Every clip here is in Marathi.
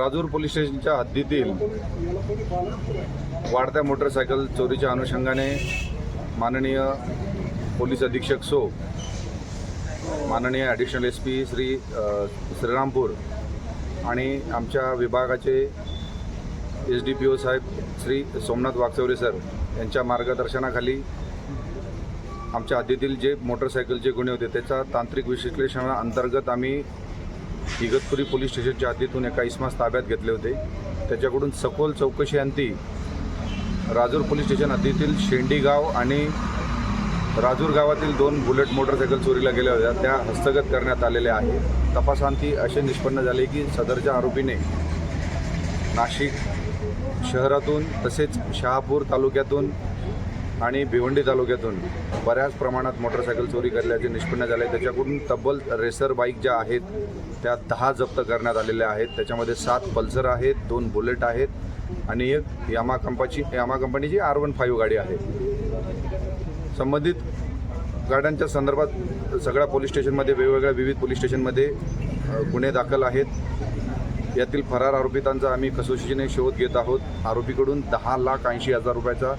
राजूर पोलीस स्टेशनच्या हद्दीतील वाढत्या मोटरसायकल चोरीच्या अनुषंगाने माननीय पोलीस अधीक्षक सो माननीय additional S P Shri Shrirampur आणि आमच्या विभागाचे एस डी पी ओ साहेब श्री सोमनाथ वागचौरे सर यांच्या मार्गदर्शनाखाली आमच्या हद्दीतील जे मोटरसायकलचे गुन्हे होते त्याचा तांत्रिक विश्लेषणाअंतर्गत आम्ही इगतपुरी पोलीस स्टेशनच्या हद्दीतून एका इस्मास ताब्यात घेतले होते. त्याच्याकडून सखोल चौकशी अंती राजूर पोलीस स्टेशन हद्दीतील शेंडी गाव आणि राजूर गावातील दोन बुलेट मोटरसायकल चोरीला गेल्या होत्या. त्या हस्तगत करण्यात आलेल्या आहेत. तपासांती असे निष्पन्न झाले की सदरच्या आरोपीने नाशिक शहरातून तसेच शहापूर तालुक्यातून आणि भिवंडी तालुक्यातून बऱ्याच प्रमाणात मोटरसायकल चोरी केल्याचे निष्पन्न झाले. त्याच्याकडून तब्बल रेसर बाईक ज्या आहेत त्या दहा जप्त करण्यात आलेल्या आहेत. त्याच्यामध्ये सात पल्सर आहेत दोन बुलेट आहेत आणि एक यामा कंपाची यामा कंपनीची आर वन फाईव्ह गाडी आहे. संबंधित गाड्यांच्या संदर्भात सगळ्या पोलीस स्टेशनमध्ये वेगवेगळ्या विविध पोलीस स्टेशनमध्ये गुन्हे दाखल आहेत. यातील फरार आरोपितांचा आम्ही कसोशीने शोध घेत आहोत. आरोपीकडून दहा लाख ऐंशी हजार रुपयाचा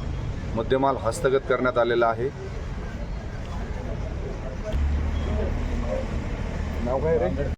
मुद्देमाल हस्तगत करण्यात आलेला आहे. नाव काय रे?